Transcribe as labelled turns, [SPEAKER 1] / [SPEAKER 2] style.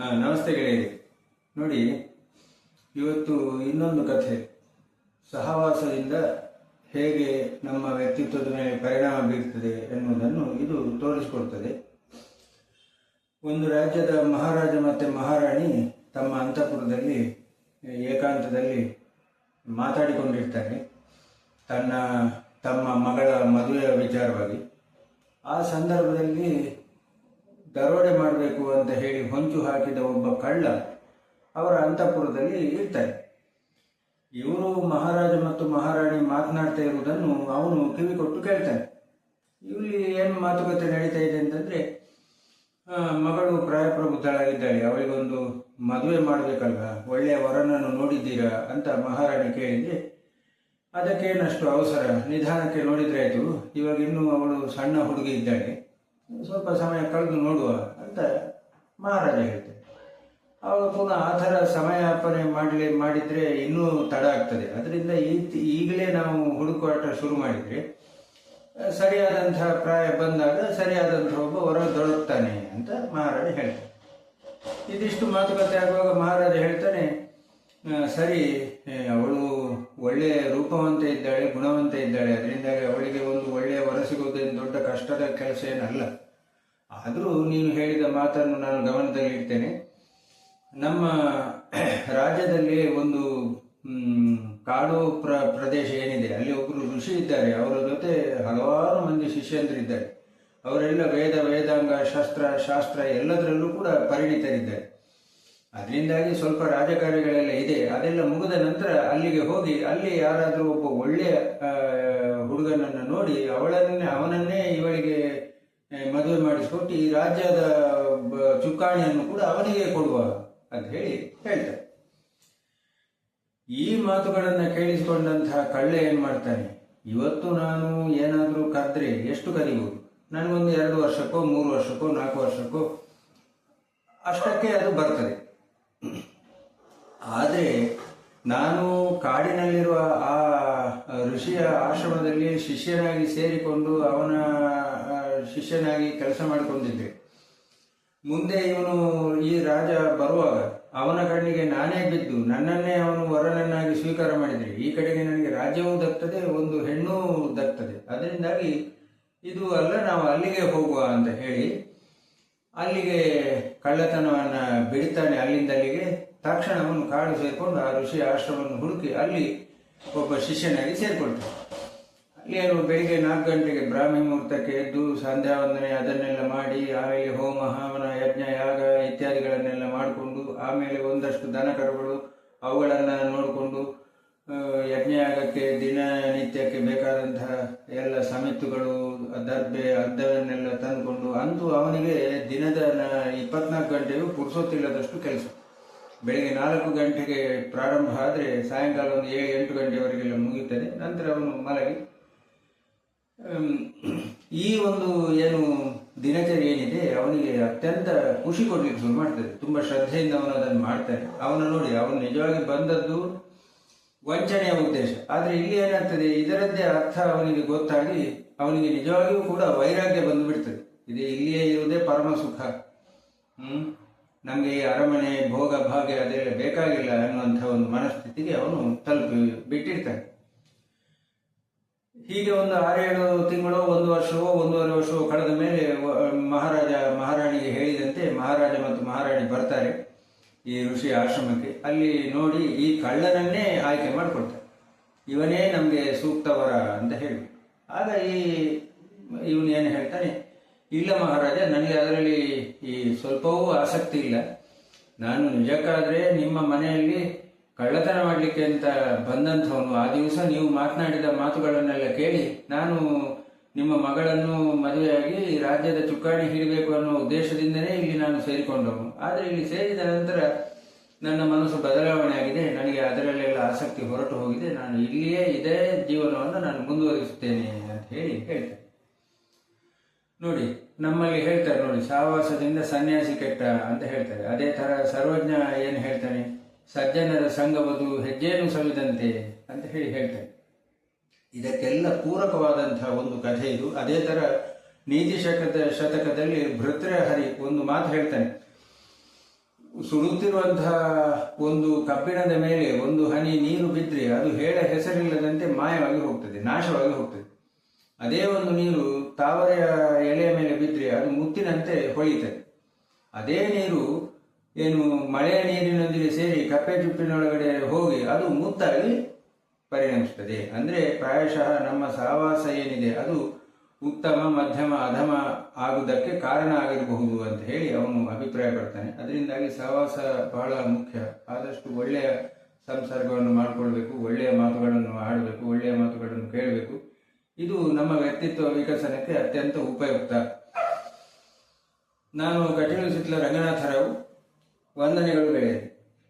[SPEAKER 1] ಹಾ ನಮಸ್ತೆ ಗೆಳೆಯರಿ. ನೋಡಿ, ಇವತ್ತು ಇನ್ನೊಂದು ಕಥೆ. ಸಹವಾಸದಿಂದ ಹೇಗೆ ನಮ್ಮ ವ್ಯಕ್ತಿತ್ವದ ಮೇಲೆ ಪರಿಣಾಮ ಬೀರ್ತದೆ ಎನ್ನುವುದನ್ನು ಇದು ತೋರಿಸಿಕೊಡ್ತದೆ. ಒಂದು ರಾಜ್ಯದ ಮಹಾರಾಜ ಮತ್ತು ಮಹಾರಾಣಿ ತಮ್ಮ ಅಂತಃಪುರದಲ್ಲಿ, ಏಕಾಂತದಲ್ಲಿ ಮಾತಾಡಿಕೊಂಡಿರ್ತಾರೆ. ತನ್ನ ತಮ್ಮ ಮಗಳ ಮದುವೆಯ ವಿಚಾರವಾಗಿ. ಆ ಸಂದರ್ಭದಲ್ಲಿ ದರೋಡೆ ಮಾಡಬೇಕು ಅಂತ ಹೇಳಿ ಹೊಂಚು ಹಾಕಿದ ಒಬ್ಬ ಕಳ್ಳ ಅವರ ಅಂತಃಪುರದಲ್ಲಿ ಇರ್ತಾರೆ ಇವರು ಮಹಾರಾಜ ಮತ್ತು ಮಹಾರಾಣಿ ಮಾತನಾಡ್ತಾ ಇರುವುದನ್ನು ಅವನು ಕಿವಿ ಕೊಟ್ಟು ಕೇಳ್ತಾನೆ. ಇಲ್ಲಿ ಏನು ಮಾತುಕತೆ ನಡೀತಾ ಇದೆ ಅಂತಂದ್ರೆ ಮಗಳು ಪ್ರಾಯಪ್ರಬುದ್ಧಳಾಗಿದ್ದಾಳೆ, ಅವಳಿಗೊಂದು ಮದುವೆ ಮಾಡಬೇಕಲ್ವ ಒಳ್ಳೆಯ ವರನನ್ನು ನೋಡಿದ್ದೀರಾ ಅಂತ ಮಹಾರಾಣಿ ಕೇಳಿದ್ರೆ, ಅದಕ್ಕೇನಷ್ಟು ಅವಸರ, ನಿಧಾನಕ್ಕೆ ನೋಡಿದ್ರೆ ಆಯಿತು, ಇವಾಗ ಇನ್ನೂ ಅವಳು ಸಣ್ಣ ಹುಡುಗಿ ಇದ್ದಾಳೆ. ಸ್ವಲ್ಪ ಸಮಯ ಕಳೆದು ನೋಡುವ ಅಂತ ಮಹಾರಾಜ ಹೇಳ್ತಾರೆ. ಅವಳು ಪುನಃ ಆ ಥರ ಸಮಯಾಪನೆ ಮಾಡಲಿ, ಮಾಡಿದರೆ ಇನ್ನೂ ತಡ ಆಗ್ತದೆ. ಅದರಿಂದ ಈಗಲೇ ನಾವು ಹುಡುಕಾಟ ಶುರು ಮಾಡಿದರೆ ಸರಿಯಾದಂಥ ಪ್ರಾಯ ಬಂದಾಗ ಸರಿಯಾದಂಥ ಒಬ್ಬ ಹೊರ ದೊರಕ್ತಾನೆ ಅಂತ ಮಹಾರಾಜ ಹೇಳ್ತಾರೆ. ಇದಿಷ್ಟು ಮಾತುಕತೆ ಆಗುವಾಗ ಮಹಾರಾಜ ಹೇಳ್ತಾನೆ ಸರಿ ಅವಳು ಒಳ್ಳೆಯ ರೂಪವಂತ ಇದ್ದಾಳೆ, ಗುಣವಂತ ಇದ್ದಾಳೆ. ಅದರಿಂದಾಗಿ ಅವಳಿಗೆ ಒಂದು ಒಳ್ಳೆಯ ವರ ಕಷ್ಟದ ಕೆಲಸ ಏನಲ್ಲ. ಆದರೂ ನೀನು ಹೇಳಿದ ಮಾತನ್ನು ನಾನು ಗಮನದಲ್ಲಿ ಇಡ್ತೇನೆ ನಮ್ಮ ರಾಜ್ಯದಲ್ಲಿ ಒಂದು ಕಾಡು ಪ್ರ, ಪ್ರದೇಶ ಏನಿದೆ, ಅಲ್ಲಿ ಒಬ್ಬರು ಋಷಿ ಇದ್ದಾರೆ. ಅವರ ಜೊತೆ ಹಲವಾರು ಮಂದಿ ಶಿಷ್ಯಂದ್ರಿದ್ದಾರೆ ಅವರೆಲ್ಲ ವೇದ, ವೇದಾಂಗ, ಶಾಸ್ತ್ರ ಶಾಸ್ತ್ರ ಎಲ್ಲದರಲ್ಲೂ ಕೂಡ ಪರಿಣಿತರಿದ್ದಾರೆ. ಅದರಿಂದಾಗಿ ಸ್ವಲ್ಪ ರಾಜಕಾರ್ಯಗಳೆಲ್ಲ ಇದೆ. ಅದೆಲ್ಲ ಮುಗಿದ ನಂತರ ಅಲ್ಲಿಗೆ ಹೋಗಿ, ಅಲ್ಲಿ ಯಾರಾದರೂ ಒಬ್ಬ ಒಳ್ಳೆಯ ಹುಡುಗನನ್ನು ನೋಡಿ ಅವಳನ್ನೇ, ಅವನನ್ನೇ ಇವಳಿಗೆ ಮದುವೆ ಮಾಡಿಸ್ಕೊಟ್ಟು ಈ ರಾಜ್ಯದ ಚುಕ್ಕಾಣಿಯನ್ನು ಕೂಡ ಅವನಿಗೆ ಕೊಡುವ ಅಂತ ಹೇಳಿ ಹೇಳ್ತಾರೆ. ಈ ಮಾತುಗಳನ್ನ ಕೇಳಿಸಿಕೊಂಡಂತಹ ಕಳ್ಳ ಏನ್ ಮಾಡ್ತಾನೆ? ಇವತ್ತು ನಾನು ಏನಾದರೂ ಕದ್ರೆ ಎಷ್ಟು ಕರಿಬಹುದು ನನಗೊಂದು ಎರಡು ವರ್ಷಕ್ಕೋ, ಮೂರು ವರ್ಷಕ್ಕೋ, ನಾಲ್ಕು ವರ್ಷಕ್ಕೋ, ಅಷ್ಟಕ್ಕೆ ಅದು ಬರ್ತದೆ. ಆದರೆ ನಾನು ಕಾಡಿನಲ್ಲಿರುವ ಆ ಋಷಿಯ ಆಶ್ರಮದಲ್ಲಿ ಶಿಷ್ಯನಾಗಿ ಸೇರಿಕೊಂಡು ಅವನ ಶಿಷ್ಯನಾಗಿ ಕೆಲಸ ಮಾಡಿಕೊಂಡಿದ್ದೆ. ಮುಂದೆ ಇವನು ಈ ರಾಜ ಬರುವಾಗ ಅವನ ಕಣ್ಣಿಗೆ ನಾನೇ ಬಿದ್ದು ನನ್ನನ್ನೇ ಅವನು ವರನನ್ನಾಗಿ ಸ್ವೀಕಾರ ಮಾಡಿದರೆ. ಈ ಕಡೆಗೆ ನನಗೆ ರಾಜ್ಯವೂ ದಕ್ತದೆ, ಒಂದು ಹೆಣ್ಣು ದಕ್ತದೆ. ಅದರಿಂದಾಗಿ ಇದು ಅಲ್ಲ, ನಾವು ಅಲ್ಲಿಗೆ ಹೋಗುವ ಅಂತ ಹೇಳಿ ಅಲ್ಲಿಗೆ ಕಳ್ಳತನವನ್ನು ಬಿಡ್ತಾನೆ ಅಲ್ಲಿಂದ ಅಲ್ಲಿಗೆ ತಕ್ಷಣ ಅವನು ಕಾಡು ಸೇರಿಕೊಂಡು ಆ ಋಷಿಯ ಆಶ್ರಮವನ್ನು ಹುಡುಕಿ ಅಲ್ಲಿ ಒಬ್ಬ ಶಿಷ್ಯನಾಗಿ ಸೇರಿಕೊಳ್ತಾನೆ ಅಲ್ಲಿ ಏನು ಬೆಳಿಗ್ಗೆ ನಾಲ್ಕು ಗಂಟೆಗೆ ಬ್ರಾಹ್ಮಿ ಮುಹೂರ್ತಕ್ಕೆ ಎದ್ದು ಸಂಧ್ಯಾ ವಂದನೆ, ಅದನ್ನೆಲ್ಲ ಮಾಡಿ, ಆಮೇಲೆ ಹೋಮ, ಹವನ, ಯಜ್ಞ, ಯಾಗ ಇತ್ಯಾದಿಗಳನ್ನೆಲ್ಲ ಮಾಡಿಕೊಂಡು, ಆಮೇಲೆ ಒಂದಷ್ಟು ದನಕರುಗಳು ಅವುಗಳನ್ನು ನೋಡಿಕೊಂಡು ಯಜ್ಞಯಾಗಕ್ಕೆ ದಿನನಿತ್ಯಕ್ಕೆ ಬೇಕಾದಂತಹ ಎಲ್ಲ ಸಮಿತಿಗಳು, ದರ್ಬೆ ಅರ್ಧವನ್ನೆಲ್ಲ ತಂದುಕೊಂಡು, ಅಂತೂ ಅವನಿಗೆ ದಿನದ ಇಪ್ಪತ್ನಾಲ್ಕು ಗಂಟೆಯೂ ಪುರುಸೊತ್ತಿಲ್ಲದಷ್ಟು ಕೆಲಸ. ಬೆಳಿಗ್ಗೆ ನಾಲ್ಕು ಗಂಟೆಗೆ ಪ್ರಾರಂಭ ಆದರೆ ಸಾಯಂಕಾಲ ಒಂದು ಏಳು, ಎಂಟು ಗಂಟೆವರೆಗೆಲ್ಲ ಮುಗಿಯುತ್ತದೆ. ನಂತರ ಅವನು ಮಲಗಿ. ಈ ಒಂದು ಏನು ದಿನಚರಿ ಏನಿದೆ, ಅವನಿಗೆ ಅತ್ಯಂತ ಖುಷಿ ಕೊಡ್ಲಿಕ್ಕೆ ಶುರು ಮಾಡ್ತದೆ. ತುಂಬ ಶ್ರದ್ಧೆಯಿಂದ ಅವನು ಅದನ್ನು ಮಾಡ್ತಾನೆ. ಅವನು ನೋಡಿ, ಅವನು ನಿಜವಾಗಿ ಬಂದದ್ದು ವಂಚನೆಯ ಉದ್ದೇಶ. ಆದರೆ ಇಲ್ಲಿ ಏನಾಗ್ತದೆ, ಇದರದ್ದೇ ಅರ್ಥ ಅವನಿಗೆ ಗೊತ್ತಾಗಿ ಅವನಿಗೆ ನಿಜವಾಗಿಯೂ ಕೂಡ ವೈರಾಗ್ಯ ಬಂದು ಬಿಡ್ತದೆ ಇದು ಇಲ್ಲಿಯೇ ಇರುವುದೇ ಪರಮ ಸುಖ. ಹ್ಮ್ ನಮಗೆ ಈ ಅರಮನೆ, ಭೋಗ, ಭಾಗ್ಯ ಅದೆಲ್ಲ ಬೇಕಾಗಿಲ್ಲ ಅನ್ನುವಂಥ ಒಂದು ಮನಸ್ಥಿತಿಗೆ ಅವನು ತಲುಪಿ ಬಿಟ್ಟಿರ್ತಾನೆ. ಹೀಗೆ ಒಂದು ಆರೇಳು ತಿಂಗಳು, ಒಂದು ವರ್ಷವೋ, ಒಂದೂವರೆ ವರ್ಷವೋ ಕಳೆದ ಮೇಲೆ ಮಹಾರಾಜ, ಮಹಾರಾಣಿಗೆ ಹೇಳಿದಂತೆ ಮಹಾರಾಜ ಮತ್ತು ಮಹಾರಾಣಿ ಬರ್ತಾರೆ ಈ ಋಷಿ ಆಶ್ರಮಕ್ಕೆ. ಅಲ್ಲಿ ನೋಡಿ ಈ ಕಳ್ಳನನ್ನೇ ಆಯ್ಕೆ ಮಾಡಿಕೊಡ್ತಾರೆ ಇವನೇ ನಮಗೆ ಸೂಕ್ತವರ ಅಂತ ಹೇಳಿ. ಆಗ ಈ, ಇವನು ಏನು ಹೇಳ್ತಾನೆ? ಇಲ್ಲ ಮಹಾರಾಜ, ನನಗೆ ಅದರಲ್ಲಿ ಈ ಸ್ವಲ್ಪವೂ ಆಸಕ್ತಿ ಇಲ್ಲ. ನಾನು ನಿಜಕ್ಕಾದ್ರೆ ನಿಮ್ಮ ಮನೆಯಲ್ಲಿ ಕಳ್ಳತನ ಮಾಡಲಿಕ್ಕೆ ಅಂತ ಬಂದಂಥವನು. ಆ ದಿವಸ ನೀವು ಮಾತನಾಡಿದ ಮಾತುಗಳನ್ನೆಲ್ಲ ಕೇಳಿ ನಾನು ನಿಮ್ಮ ಮಗಳನ್ನು ಮದುವೆಯಾಗಿ ರಾಜ್ಯದ ಚುಕ್ಕಾಣಿ ಹಿಡಬೇಕು ಅನ್ನೋ ಉದ್ದೇಶದಿಂದನೇ ಇಲ್ಲಿ ನಾನು ಸೇರಿಕೊಂಡವನು. ಆದರೆ ಇಲ್ಲಿ ಸೇರಿದ ನಂತರ ನನ್ನ ಮನಸ್ಸು ಬದಲಾವಣೆ ಆಗಿದೆ. ನನಗೆ ಅದರಲ್ಲೆಲ್ಲ ಆಸಕ್ತಿ ಹೊರಟು ಹೋಗಿದೆ. ನಾನು ಇಲ್ಲಿಯೇ ಇದೇ ಜೀವನವನ್ನು ನಾನು ಮುಂದುವರಿಸುತ್ತೇನೆ ಅಂತ ಹೇಳಿ ಹೇಳ್ತೇನೆ. ನೋಡಿ, ನಮ್ಮಲ್ಲಿ ಹೇಳ್ತಾರೆ ನೋಡಿ ಸಹವಾಸದಿಂದ ಸನ್ಯಾಸಿ ಕೆಟ್ಟ ಅಂತ ಹೇಳ್ತಾರೆ. ಅದೇ ತರ ಸರ್ವಜ್ಞ ಏನು ಹೇಳ್ತಾನೆ ಸಜ್ಜನರ ಸಂಘವದು ಹೆಜ್ಜೆಯನ್ನು ಸವಿದಂತೆ ಅಂತ ಹೇಳಿ ಹೇಳ್ತಾನೆ ಇದಕ್ಕೆಲ್ಲ ಪೂರಕವಾದಂತಹ ಒಂದು ಕಥೆ ಇದು. ಅದೇ ತರ ನೀತಿ ಶಕದ ಶತಕದಲ್ಲಿ ಭೃತ್ರಹರಿ ಒಂದು ಮಾತು ಹೇಳ್ತಾನೆ. ಸುಡುತ್ತಿರುವಂತಹ ಒಂದು ಕಬ್ಬಿಣದ ಮೇಲೆ ಒಂದು ಹನಿ ನೀರು ಬಿದ್ದರೆ ಅದು ಹೇಳ ಹೆಸರಿಲ್ಲದಂತೆ ಮಾಯವಾಗಿ ಹೋಗ್ತದೆ, ನಾಶವಾಗಿ ಹೋಗ್ತದೆ. ಅದೇ ಒಂದು ನೀರು ತಾವರೆಯ ಎಲೆಯ ಮೇಲೆ ಬಿದ್ದರೆ ಅದು ಮುತ್ತಿನಂತೆ ಹೊಳಿತದೆ ಅದೇ ನೀರು ಏನು ಮಳೆಯ ನೀರಿನೊಂದಿಗೆ ಸೇರಿ ಕಪ್ಪೆ ಚುಪ್ಪಿನೊಳಗಡೆ ಹೋಗಿ ಅದು ಮುತ್ತಾಗಿ ಪರಿಣಮಿಸ್ತದೆ ಅಂದರೆ ಪ್ರಾಯಶಃ ನಮ್ಮ ಸಹವಾಸ ಏನಿದೆ ಅದು ಉತ್ತಮ, ಮಧ್ಯಮ, ಅಧಮ ಆಗುವುದಕ್ಕೆ ಕಾರಣ ಆಗಿರಬಹುದು ಅಂತ ಹೇಳಿ ಅವನು ಅಭಿಪ್ರಾಯ ಪಡ್ತಾನೆ ಅದರಿಂದಾಗಿ ಸಹವಾಸ ಬಹಳ ಮುಖ್ಯ. ಆದಷ್ಟು ಒಳ್ಳೆಯ ಸಂಸರ್ಗವನ್ನು ಮಾಡಿಕೊಳ್ಬೇಕು, ಒಳ್ಳೆಯ ಮಾತುಗಳನ್ನು ಆಡಬೇಕು ಒಳ್ಳೆಯ ಮಾತುಗಳನ್ನು ಕೇಳಬೇಕು. ಇದು ನಮ್ಮ ವ್ಯಕ್ತಿತ್ವ ವಿಕಸನಕ್ಕೆ ಅತ್ಯಂತ ಉಪಯುಕ್ತ. ನಾನು ಕಟೀಲು ಸಿಟ್ಲ ರಂಗನಾಥರಾವ್ ವಂದನೆಗಳು ಗೆಳೆಯರು